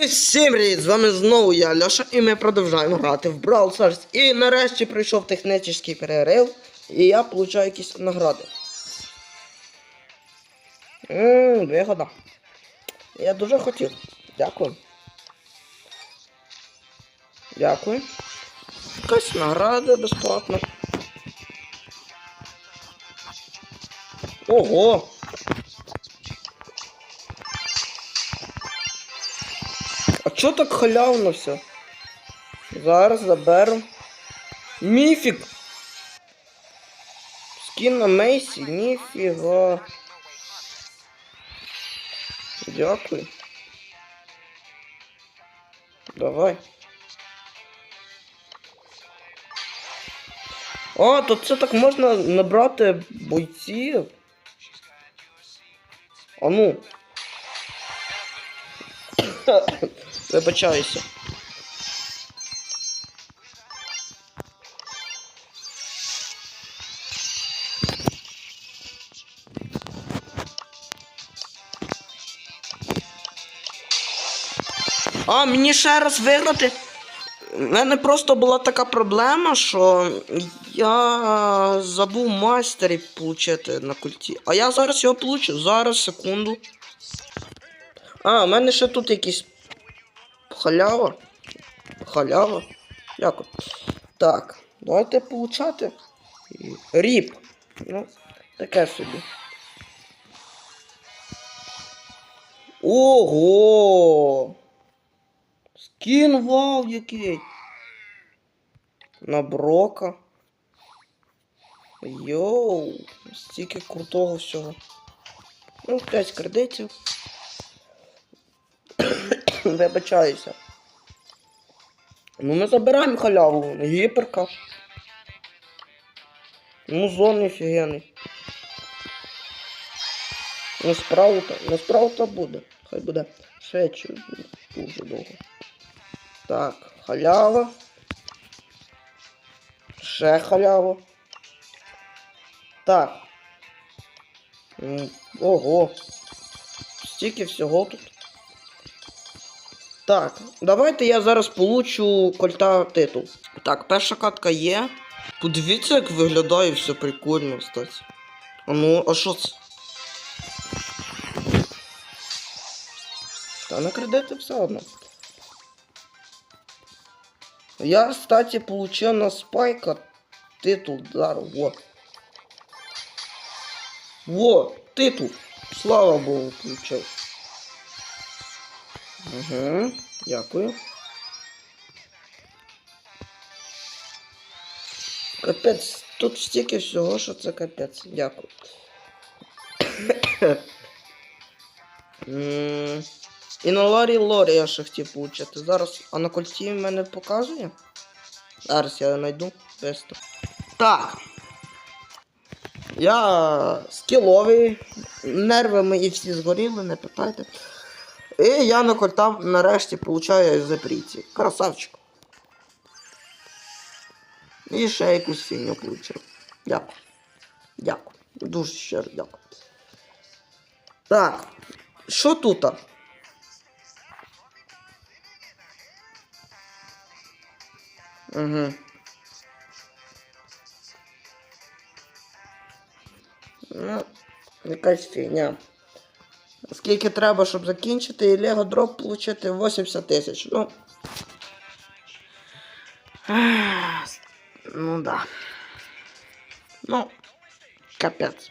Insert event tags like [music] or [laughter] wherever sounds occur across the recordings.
Всім привіт! З вами знову я, Льоша, і ми продовжуємо грати в Brawl Stars. І нарешті прийшов технічний перерив, і я получаю якісь награди. Ммм, вигода. Я дуже хотів. Дякую. Дякую. Якась награда безплатна. Ого! Чо так халявно все? Зараз заберу. Міфік! Скін на Мейсі, ніфіга. Дякую. Давай. О, то це так можна набрати бойців. А ну. Вибачаюся. А, мені ще раз виграти. У мене просто була така проблема, що я забув майстері отримати на культі. А я зараз його получу. Зараз, секунду. А, у мене ще тут якісь халява. Халява. Дякую. Так, давайте получати. Ріп. Ну, таке собі. Ого! Скін вау який. На брока. Йоу, стільки крутого всього. Ну, 5 кредитів. [clears throat] Вибачаюся. Ну ми забираємо халяву. Гіперка. Ну, зон офігенний. Ну, спраута. Ну, спраута буде. Хай буде. Ще дуже довго. Так, халява. Ще халява. Так. Ого. Стільки всього тут. Так, давайте я зараз получу кольта титул. Так, перша катка є. Подивіться, як виглядає все прикольно, кстати. А ну, а що це? Та на кредити все одно. Я, кстати, получил на спайка титул дар. Во. Во, титул. Слава Богу, получив. Угу, дякую. Капець, тут стільки всього, що це капець. Дякую. І на Ларі Лорі я ще хотів получити. Зараз, а на кольці мене показує? Зараз я знайду. Бесто. Так. Я скіловий, нерви мої всі згоріли, не питайте. І я на кольта нарешті получаю запріці. Красавчик. І ще якусь фігню получив. Дякую. Дякую. Дуже щиро дякую. Так. Що тут? Угу. Ну, якась фігня. Скільки треба, щоб закінчити і Лего дроп отримати 80 тисяч. Ну. Ну да. Ну, капець.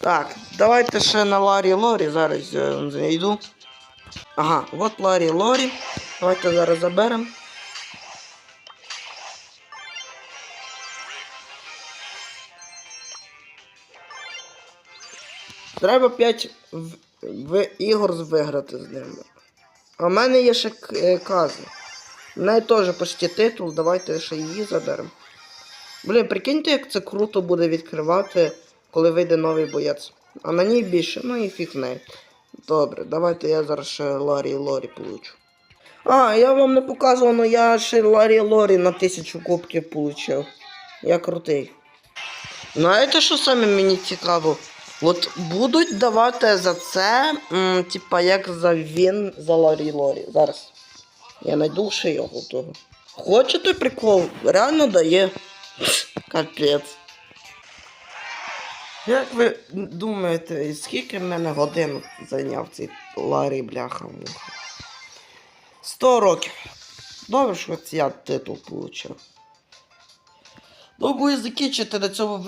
Так, давайте ще на Ларі Лорі. Зараз я зайду. Ага, от Ларі Лорі. Давайте зараз заберемо. Треба 5 в, в ігор виграти з ними. А в мене є ще е, кази. В неї теж почти титул, давайте ще її заберемо. Блін, прикиньте, як це круто буде відкривати, коли вийде новий боєць. А на ній більше, ну і фіг неї. Добре, давайте я зараз ще Ларі Лорі получу. А, я вам не показував, але я ще Ларі Лорі на тисячу кубків получив. Я крутий. Знаєте, що саме мені цікаво? От будуть давати за це, типа як за він за Лорі Лорі. Зараз. Я найду ще його того. Хочете прикол? Реально дає. Капець. Як ви думаєте, скільки в мене годин зайняв цей Ларі бляха муха? 100 років. Добре, що я титул получив. Ну, буду закінчити на цьому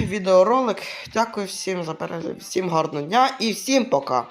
відеоролик. Дякую всім за перегляд, всім гарного дня і всім пока.